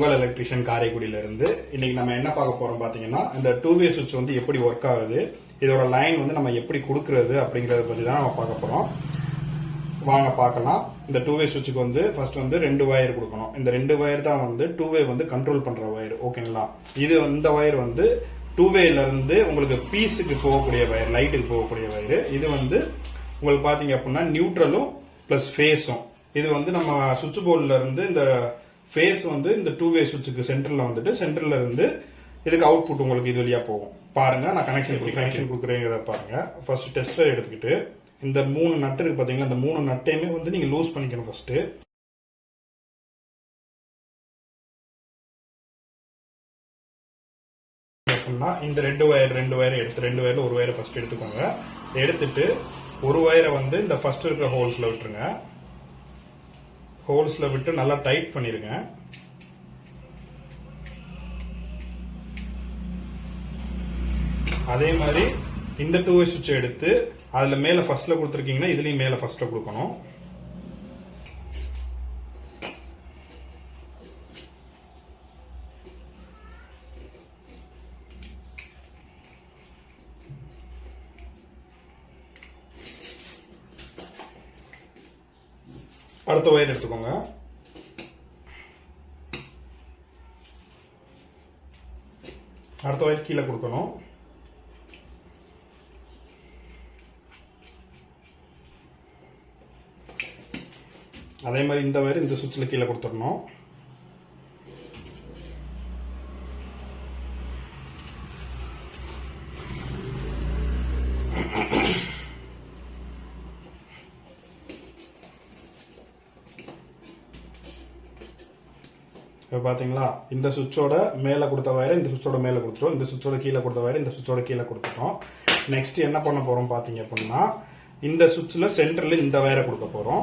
உங்கள் எலக்ட்ரிஷியன் காரைக்குடியில இருந்து இன்னைக்கு நம்ம என்ன பார்க்க போறோம் பாத்தீங்கன்னா இந்த டூ வே சுவிட்ச் வந்து எப்படி ஒர்க் ஆகுது இதோட லைன் வந்து நம்ம எப்படி கொடுக்கறது அப்படிங்கறத பத்தி தான் நம்ம பார்க்க போறோம். வாங்க பார்க்கலாம். இந்த டூ வே சுவிட்சுக்கு வந்து ஃபர்ஸ்ட் வந்து ரெண்டு ஒயர் கொடுக்கணும். இந்த ரெண்டு ஒயர் தான் வந்து டூ வே வந்து கண்ட்ரோல் பண்ற ஒயர் ஓகேங்களா இது இந்த ஒயர் வந்து டூ வேல இருந்து உங்களுக்கு பீஸுக்கு போகக்கூடிய ஒயர் லைட்டுக்கு போகக்கூடிய ஒயர் இது வந்து உங்களுக்கு பாத்தீங்க அப்படின்னா நியூட்ரலும் பிளஸ் ஃபேஸும் இது வந்து நம்ம சுவிட்ச் போர்டில் இருந்து இந்த ஃபேஸ் வந்து இந்த டூ வே சுவிட்சுக்கு சென்டரில் வந்துட்டு சென்டரில் இருந்து இதுக்கு அவுட்புட் உங்களுக்கு இது வழியா போகும். பாருங்க நான் கனெக்ஷன் கனெக்ஷன் கொடுக்குறேங்கிறத பாருங்க. ஃபர்ஸ்ட் டெஸ்டர் எடுத்துக்கிட்டு இந்த மூணு நட்டு இருக்கு பார்த்தீங்களா இந்த மூணு நட்டையுமே வந்து நீங்கள் லூஸ் பண்ணிக்கணும் ஃபர்ஸ்ட்டு அப்படின்னா இந்த ரெண்டு ஒயர் ரெண்டு ஒயரை எடுத்து ரெண்டு ஒயரில் ஒரு ஒயரை ஃபர்ஸ்ட் எடுத்துக்கோங்க. எடுத்துட்டு ஒரு ஒயரை வந்து இந்த ஃபர்ஸ்ட் இருக்கிற ஹோல்ஸில் விட்டுருங்க. ஹோல்ஸில் விட்டு நல்லா டைட் பண்ணிடுங்க அதே மாதிரி இந்த டூ வே எடுத்து அதில் மேலே ஃபஸ்ட்டில் கொடுத்துருக்கீங்கன்னா இதுலேயும் மேலே ஃபஸ்ட்டில் கொடுக்கணும். அடுத்த ஒயர் எடுத்துக்கோங்க. அடுத்த ஒயர் கீழே கொடுக்கணும். அதே மாதிரி இந்த ஒயர் இந்த சுவிட்சில் கீழே கொடுத்துடணும். இப்போ பார்த்தீங்களா இந்த சுவிட்சோட மேலே கொடுத்த வயரை இந்த சுவிட்சோட மேலே கொடுத்துட்டோம். இந்த சுவிட்சோட கீழே கொடுத்த வயரை இந்த சுவிட்சோட கீழே கொடுத்துட்டோம். நெக்ஸ்ட் என்ன பண்ண போகிறோம் பார்த்தீங்க அப்படின்னா இந்த சுவிட்சில் சென்டரில் இந்த வயரை கொடுக்க போகிறோம்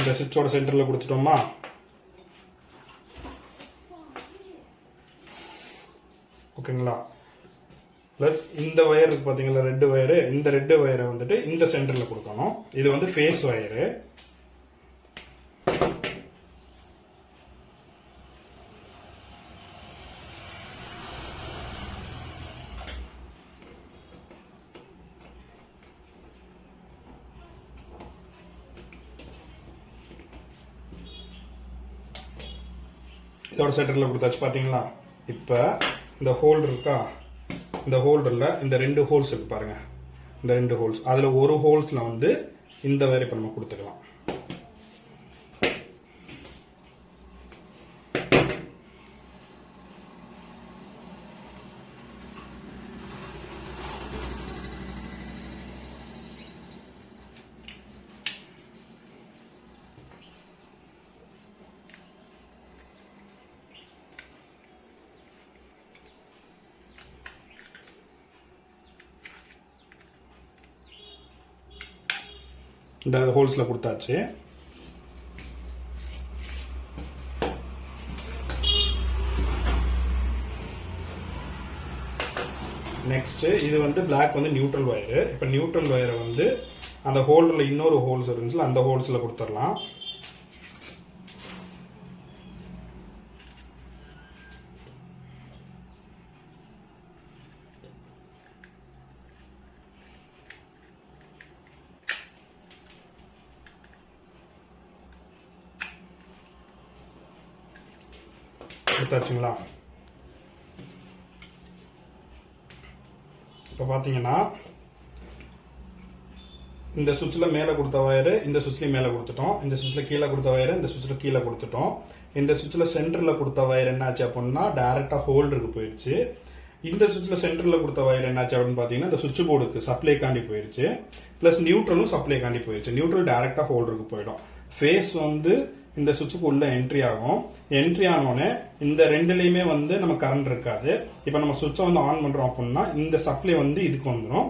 இந்த சுவிட்சோட சென்டரில் கொடுத்துட்டோமா? ஓகேங்களா? ப்ளஸ் இந்த ஒயர் இருக்கு பார்த்தீங்களா ரெட்டு ஒயரு இந்த ரெட்டு ஒயரை வந்துட்டு இந்த சென்டரில் கொடுக்கணும். இது வந்து ஃபேஸ் ஒயரு இதோட சென்டரில் கொடுத்தாச்சு பார்த்தீங்களா இப்போ இந்த ஹோல்டர் இருக்கா? இந்த ஹோல்டரில் இந்த ரெண்டு ஹோல்ஸ் இருக்கு பாருங்கள் இந்த ரெண்டு ஹோல்ஸ் அதில் ஒரு ஹோல்ஸில் வந்து இந்த வேறு இப்போ நம்ம கொடுத்துக்கலாம். இந்த ஹோல்ஸில் கொடுத்தாச்சு. நெக்ஸ்ட்டு இது வந்து பிளாக் வந்து நியூட்ரல் ஒயரு இப்போ நியூட்ரல் ஒயரை வந்து அந்த ஹோல்டரில் இன்னொரு ஹோல்ஸ் இருந்துச்சுல அந்த ஹோல்ஸில் கொடுத்துடலாம். கொடுத்தாச்சுங்களா? இப்போ பார்த்தீங்கன்னா இந்த சுவிட்சில் மேலே கொடுத்த ஒயரு இந்த சுவிட்ச்லேயும் மேலே கொடுத்துட்டோம். இந்த சுவிட்சில் கீழே கொடுத்த ஒயரு இந்த சுவிட்சில் கீழே கொடுத்துட்டோம். இந்த சுவிட்சில் சென்டரில் கொடுத்த ஒயர் என்னாச்சு அப்படின்னா டேரெக்டாக ஹோல்டருக்கு போயிடுச்சு இந்த சுவிட்சில் சென்டரில் கொடுத்த ஒயர் என்னாச்சு அப்படின்னு பார்த்தீங்கன்னா இந்த சுவிட்ச் போர்டுக்கு சப்ளைக்காண்டி போயிடுச்சு ப்ளஸ் நியூட்ரலும் சப்ளைக்காண்டி போயிடுச்சு நியூட்ரல் டேரெக்டாக ஹோல்டருக்கு போயிடும். ஃபேஸ் வந்து இந்த சுவிட்சுக்கு உள்ள என்ட்ரி ஆகும். என்ட்ரி ஆனோடனே இந்த ரெண்டுலேயுமே வந்து நம்ம கரண்ட் இருக்காது. இப்போ நம்ம சுவிட்சை வந்து ஆன் பண்ணுறோம் அப்படின்னா இந்த சப்ளை வந்து இதுக்கு வந்துடும்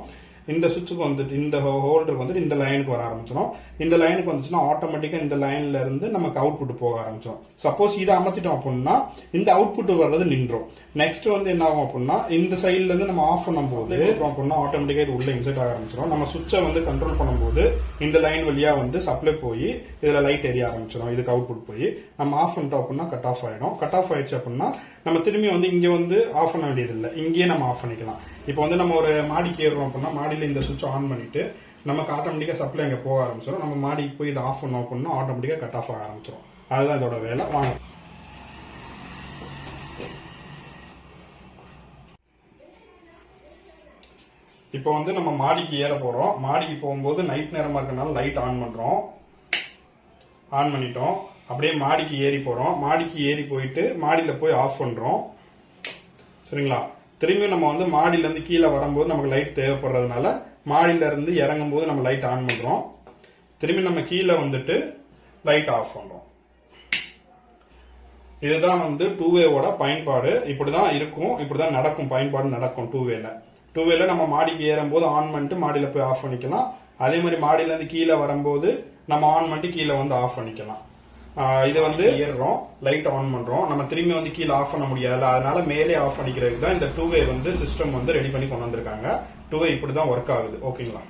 இந்த சுவிட்சுக்கு வந்துட்டு இந்த ஹோல்டர் வந்துட்டு இந்த லைனுக்கு வர ஆரம்பிச்சிடும் இந்த லைனுக்கு வந்துச்சுன்னா ஆட்டோமேட்டிக்கா இந்த லைன்ல இருந்து நமக்கு அவுட்புட் போக ஆரம்பிச்சிடும் சப்போஸ் இதை அமர்த்திட்டோம் அப்படின்னா இந்த அவுட்புட் வர்றது நின்றோம். நெக்ஸ்ட் வந்து என்ன ஆகும் அப்படின்னா இந்த சைட்ல இருந்து நம்ம ஆஃப் பண்ணும்போது அப்படின்னா ஆட்டோமேட்டிக்கா இது உள்ள இன்செர்ட் ஆக ஆரம்பிச்சிடும் நம்ம சுவிட்சை வந்து கண்ட்ரோல் பண்ணும்போது இந்த லைன் வழியா வந்து சப்ளை போய் இதுல லைட் எரிய ஆரம்பிச்சிடும் இதுக்கு அவுட்புட் போய் நம்ம ஆஃப் பண்ணிட்டோம் அப்படின்னா கட் ஆஃப் ஆயிடும். கட் ஆஃப் ஆயிடுச்சு அப்படின்னா நம்ம திரும்பி வந்து இங்க வந்து ஆஃப் பண்ண வேண்டியது இல்லை இங்கேயே நம்ம ஆஃப் பண்ணிக்கலாம். இப்போ வந்து நம்ம ஒரு மாடிக்கு ஏறுறோம் அப்படின்னா மாடியில் இந்த சுவிட்ச் ஆன் பண்ணிட்டு நமக்கு ஆட்டோமேட்டிக்காக சப்ளை அங்கே போக ஆரம்பிச்சிடும் நம்ம மாடிக்கு போய் இதை ஆஃப் பண்ணோம் அப்படின்னா ஆட்டோமேட்டிக்காக கட் ஆஃப் ஆக ஆரம்பிச்சிடும் அதுதான் இதோட வேலை. வாங்க. இப்போ வந்து நம்ம மாடிக்கு ஏற போகிறோம் மாடிக்கு போகும்போது நைட் நேரமாக இருக்கனால லைட் ஆன் பண்ணுறோம் ஆன் பண்ணிட்டோம். அப்படியே மாடிக்கு ஏறி போகிறோம் மாடிக்கு ஏறி போயிட்டு மாடியில் போய் ஆஃப் பண்ணுறோம் சரிங்களா? திரும்பி நம்ம வந்து மாடியிலேருந்து கீழே வரும்போது நமக்கு லைட் தேவைப்படுறதுனால மாடியில இருந்து இறங்கும் போது நம்ம லைட் ஆன் பண்ணுறோம் திரும்பி நம்ம கீழே வந்துட்டு லைட் ஆஃப் பண்ணுறோம் இதுதான் வந்து டூ வேவோட பயன்பாடு. இப்படிதான் இருக்கும் இப்படி தான் நடக்கும் பயன்பாடு நடக்கும் டூ வேல டூ வேல நம்ம மாடிக்கு ஏறும்போது ஆன் பண்ணிட்டு மாடியில் போய் ஆஃப் பண்ணிக்கலாம். அதே மாதிரி மாடியிலேருந்து கீழே வரும்போது நம்ம ஆன் பண்ணிட்டு கீழே வந்து ஆஃப் பண்ணிக்கலாம். இது வந்து ஏறுறோம் லைட் ஆன் பண்றோம். நம்ம திரும்பி வந்து கீழே ஆஃப் பண்ண முடியாது. அதனால மேலே ஆஃப் பண்ணிக்கிறதுக்கு தான் இந்த டூ வே வந்து சிஸ்டம் வந்து ரெடி பண்ணி கொண்டு வந்திருக்காங்க. டூ வே இப்படி தான் ஒர்க் ஆகுது ஓகேங்களா